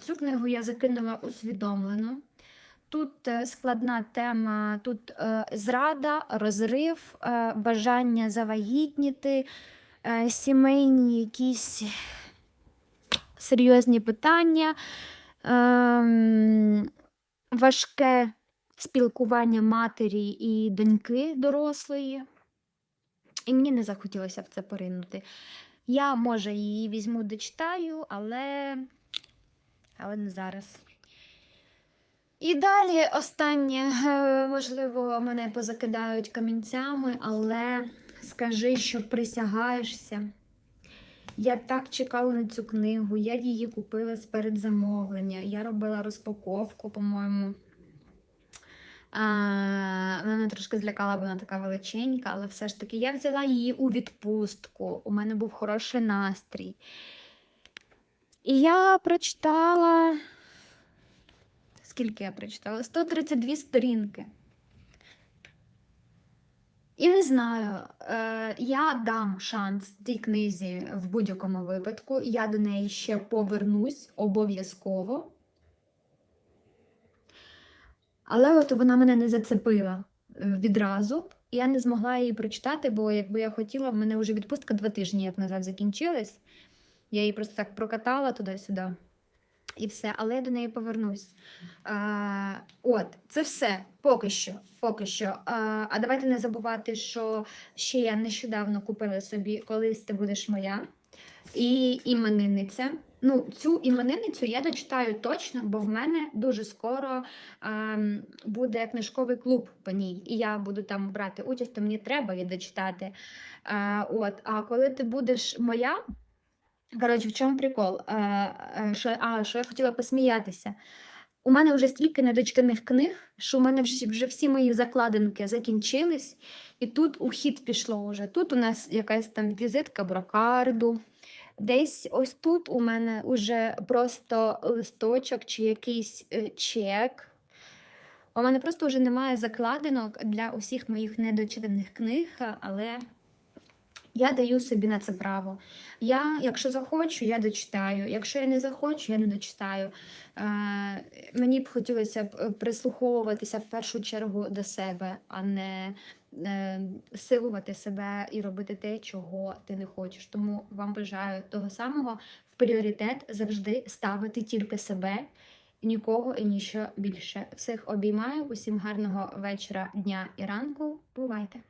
цю книгу я закинула усвідомлено. Тут е, складна тема, тут е, зрада, розрив, е, бажання завагітніти, сімейні якісь серйозні питання, ем, важке спілкування матері і доньки дорослої. І мені не захотілося в це поринути. Я, може, її візьму, дочитаю, але, але не зараз. І далі останнє, е, можливо, мене позакидають камінцями, але скажи, що присягаєшся. Я так чекала на цю книгу, я її купила з передзамовлення, я робила розпаковку, по-моєму. Мене трошки злякала, бо вона така величенька, але все ж таки я взяла її у відпустку. У мене був хороший настрій. І я прочитала. Скільки я прочитала? 132 сторінки. І не знаю, е, я дам шанс тій книзі в будь-якому випадку. Я до неї ще повернусь обов'язково. Але от вона мене не зацепила е, відразу. І я не змогла її прочитати, бо якби я хотіла, в мене вже відпустка два тижні як назад закінчилась. Я її просто так прокатала туди-сюди. І все, але я до неї повернусь. А, от, це все поки що. Поки що. А, а давайте не забувати, що ще я нещодавно купила собі колись ти будеш моя. І іменинниця. Ну, цю іменинницю я дочитаю точно, бо в мене дуже скоро ем, буде книжковий клуб по ній, і я буду там брати участь, то мені треба її дочитати. Е, от, а коли ти будеш моя, коротше, в чому прикол? Е, е, що, а, що я хотіла посміятися. У мене вже стільки недочитаних книг, що у мене вже, вже всі мої закладинки закінчились, і тут у хід пішло вже. Тут у нас якась там візитка брокарду. Десь ось тут у мене вже просто листочок чи якийсь е, чек. У мене просто вже немає закладинок для усіх моїх недочитаних книг, але я даю собі на це право. Я, якщо захочу, я дочитаю. Якщо я не захочу, я не дочитаю. Е, мені б хотілося б е, прислуховуватися в першу чергу до себе, а не е, силувати себе і робити те, чого ти не хочеш. Тому вам бажаю того самого в пріоритет завжди ставити тільки себе. Нікого і ніщо більше. Всіх обіймаю. Усім гарного вечора, дня і ранку. Бувайте!